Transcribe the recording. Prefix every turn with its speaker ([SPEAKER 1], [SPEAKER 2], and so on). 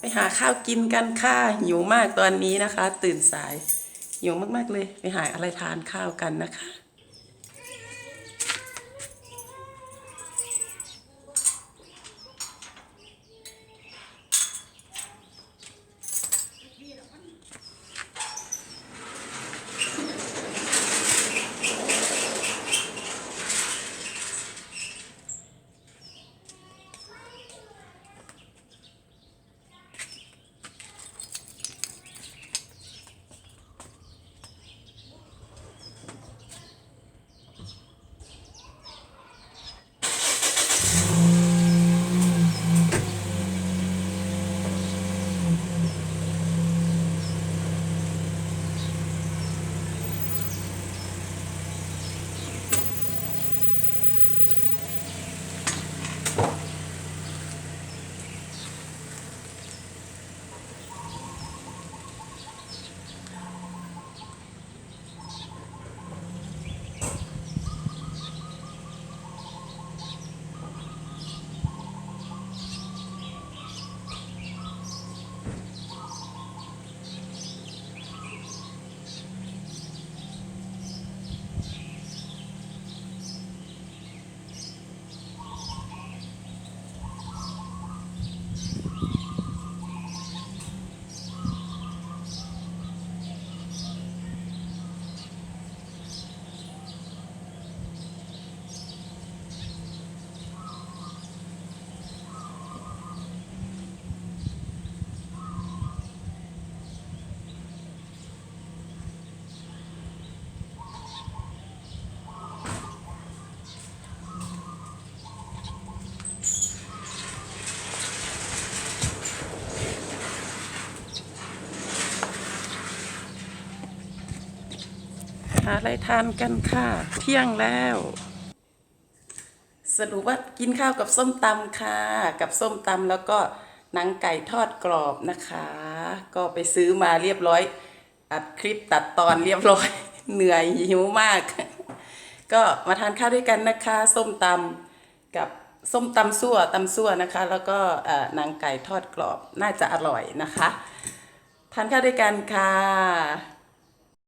[SPEAKER 1] ไปหาข้าวกินกันค่ะหิวมากตอนนี้นะคะ ตื่นสายหิวมากๆเลย ไปหาอะไรทานข้าวกันนะคะ หาอะไรทานกันค่ะ เที่ยงแล้ว สรุปว่ากินข้าวกับส้มตำค่ะ กับส้มตำแล้วก็หนังไก่ทอดกรอบนะคะ ก็ไปซื้อมาเรียบร้อย อัดคลิปตัดตอนเรียบร้อย เหนื่อยหิวมาก ก็มาทานข้าวด้วยกันนะคะ ส้มตำกับส้มตำซั่วตำซั่วนะคะ แล้วก็หนังไก่ทอดกรอบน่าจะอร่อยนะคะ ทานข้าวด้วยกันค่ะ